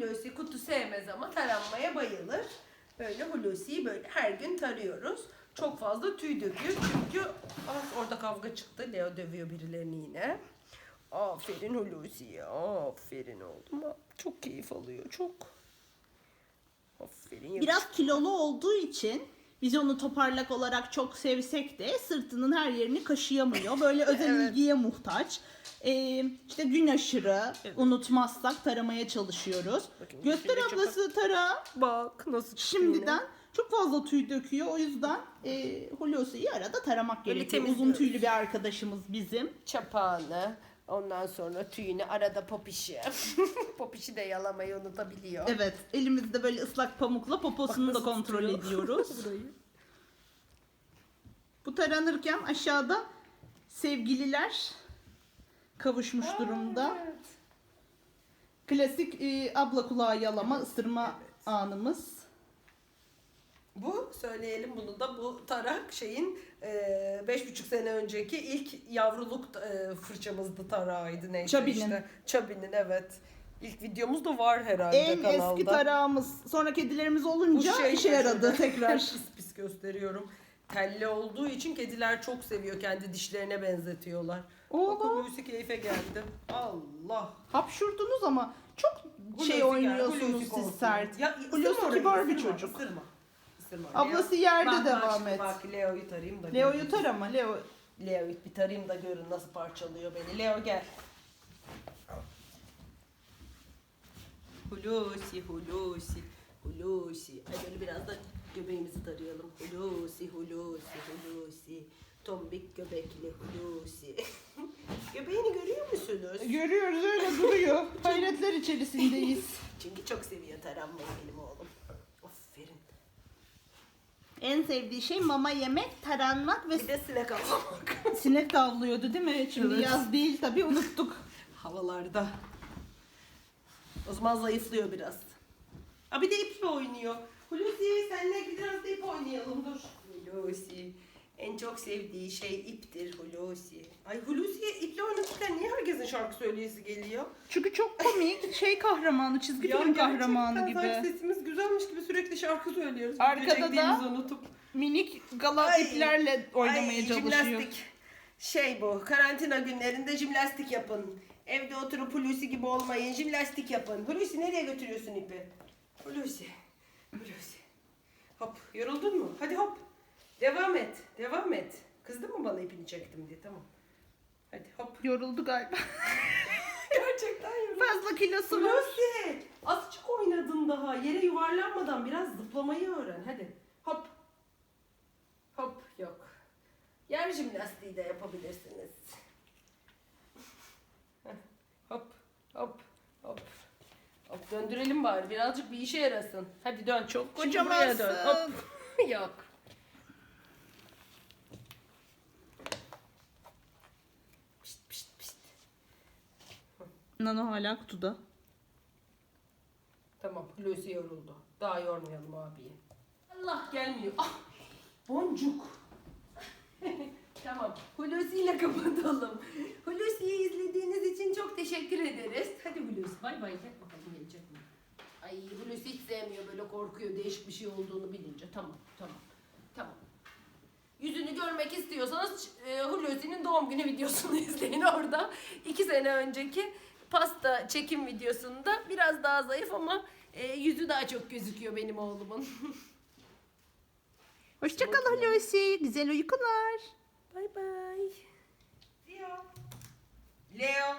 Hulusi kutu sevmez ama taranmaya bayılır. Böyle Hulusi'yi böyle her gün tarıyoruz. Çok fazla tüy döküyor çünkü ah, orada kavga çıktı. Leo dövüyor birilerini yine. Aferin Hulusi'ye. Aferin oğlum. Çok keyif alıyor. Çok. Aferin. Biraz kilolu olduğu için biz onu toparlak olarak çok sevsek de sırtının her yerini kaşıyamıyor. Böyle özel Evet. ilgiye muhtaç. Ee, işte gün aşırı Evet. unutmazsak taramaya çalışıyoruz. Bakın, Göster şimdi çok- ablası tara. Bak nasıl Şimdiden yine. çok fazla tüy döküyor. O yüzden e, Hulusi'yi arada taramak Böyle gerekiyor. Uzun temizliyoruz. tüylü bir arkadaşımız bizim. çapağını, ondan sonra tüyünü, arada popişi. popişi de yalamayı unutabiliyor. Evet, elimizde böyle ıslak pamukla poposunu da nasıl kontrol tutuyor. ediyoruz. Burayı. Bu taranırken aşağıda sevgililer kavuşmuş durumda. Evet. Klasik e, abla kulağı yalama, ısırma anımız. Bu söyleyelim bunu da bu tarak şeyin e, beş buçuk sene önceki ilk yavruluk e, fırçamızdı tarağıydı neyse Chubby'nin. işte. Chubby'nin evet. İlk videomuz da var herhalde En kanalda. eski tarağımız. Sonra kedilerimiz olunca şey işe yaradı tekrar. pis pis gösteriyorum. Telli olduğu için kediler çok seviyor. Kendi dişlerine benzetiyorlar. Oğlum. Hulusi keyfe geldi. Allah. Hapşurdunuz ama çok Hulusi şey gel, oynuyorsunuz Hulusi siz sert. Ya, ısırma Hulusi orayı, kibar bir ısırma, çocuk. Isırma. Isırma. Ablası Leo- yerde Bak, devam et. Bak Leo'yu tarayayım da. Leo'yu görün. tarama Leo. Leo'yu bir tarayayım da görün nasıl parçalıyor beni. Leo gel. Hulusi, Hulusi, Hulusi. Ay böyle biraz da göbeğimizi tarayalım. Hulusi, Hulusi, Hulusi. Tombik göbekli Hulusi. Göbeğini görüyor musunuz? Görüyoruz öyle duruyor. Hayretler içerisindeyiz. Çünkü çok seviyor taranmayı benim oğlum. En sevdiği şey mama yemek, taranmak ve Bir de sinek avlamak. sinek avlıyordu değil mi? Şimdi Evet. yaz değil tabii unuttuk. Havalarda. O zaman zayıflıyor biraz. Aa, bir de iple oynuyor. Hulusi senle biraz da ip oynayalım çok sevdiği şey iptir Hulusi. Ay Hulusi'ye iple oynatırken niye herkesin şarkı söyleyesi geliyor? Çünkü çok komik, şey kahramanı, çizgi film kahramanı gerçekten sanki gibi. sesimiz güzelmiş gibi sürekli şarkı söylüyoruz. Arkada da- Çektiğimizi unutup. Minik gala Ay, iplerle oynamaya Ay, çalışıyor. Jimnastik. Şey bu, karantina günlerinde jimnastik yapın. Evde oturup Hulusi gibi olmayın, jimnastik yapın. Hulusi nereye götürüyorsun ipi? Hulusi, Hulusi. Hop, yoruldun mu? Hadi hop. Devam et, devam et. Kızdın mı bana ipini çektim diye, tamam. Hadi hop. Yoruldu galiba. Gerçekten yoruldum. Fazla kilosu var. Hulusi, azıcık oynadın daha. Yere yuvarlanmadan biraz zıplamayı öğren. Hadi hop. Hop yok. Yer jimnastiği de yapabilirsiniz. Hop hop hop. Hop döndürelim bari birazcık bir işe yarasın. Hadi dön. Çok buraya dön. kocamansın. Hop. yok. Nano hala kutuda. Tamam, Hulusi yoruldu. Daha yormayalım abiyi. Allah gelmiyor. Ah, boncuk. tamam, Hulusi ile kapatalım. Hulusi'yi izlediğiniz için çok teşekkür ederiz. Hadi Hulusi, bay bay. Gel bakalım gelecek mi? Ay Hulusi hiç sevmiyor böyle korkuyor değişik bir şey olduğunu bilince. Tamam, tamam, tamam. Yüzünü görmek istiyorsanız e, Hulusi'nin doğum günü videosunu izleyin orada. iki sene önceki pasta çekim videosunda biraz daha zayıf ama e, yüzü daha çok gözüküyor benim oğlumun. Hoşçakalın Lucy. Güzel uykular. Bay bay. Leo. Leo.